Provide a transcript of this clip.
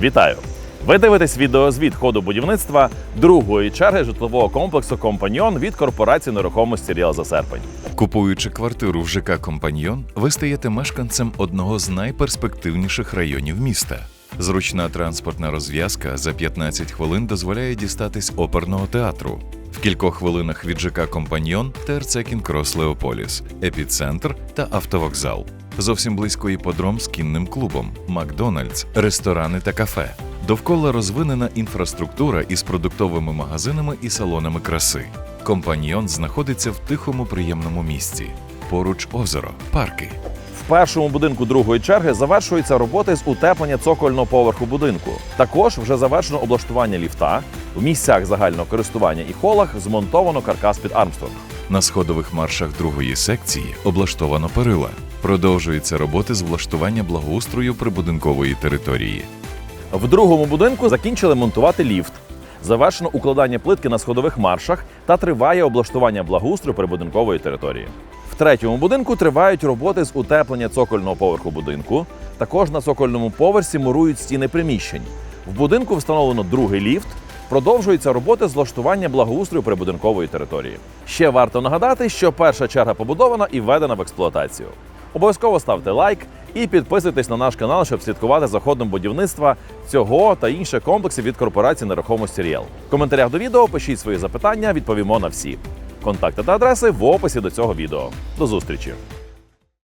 Вітаю! Ви дивитесь відеозвіт ходу будівництва другої черги житлового комплексу Компаньйон від корпорації нерухомості Ріал за серпень. Купуючи квартиру в ЖК Компаньйон, ви стаєте мешканцем одного з найперспективніших районів міста. Зручна транспортна розв'язка за 15 хвилин дозволяє дістатись оперного театру. В кількох хвилинах від ЖК Компаньйон ТРЦ Кінкрос Леополіс, епіцентр та автовокзал. Зовсім близько іподром з кінним клубом, Макдональдс, ресторани та кафе. Довкола розвинена інфраструктура із продуктовими магазинами і салонами краси. Компаньйон знаходиться в тихому приємному місці. Поруч озеро, парки. В першому будинку другої черги завершуються роботи з утеплення цокольного поверху будинку. Також вже завершено облаштування ліфта. В місцях загального користування і холах змонтовано каркас під Армстронг. На сходових маршах другої секції облаштовано перила. Продовжуються роботи з влаштування благоустрою прибудинкової території. В другому будинку закінчили монтувати ліфт. Завершено укладання плитки на сходових маршах та триває облаштування благоустрою прибудинкової території. В третьому будинку тривають роботи з утеплення цокольного поверху будинку. Також на цокольному поверсі мурують стіни приміщень. В будинку встановлено другий ліфт. Продовжуються роботи з влаштування благоустрою прибудинкової території. Ще варто нагадати, що перша черга побудована і введена в експлуатацію. Обов'язково ставте лайк і підписуйтесь на наш канал, щоб слідкувати за ходом будівництва цього та інших комплексів від корпорації нерухомості Ріел. В коментарях до відео пишіть свої запитання, відповімо на всі. Контакти та адреси в описі до цього відео. До зустрічі!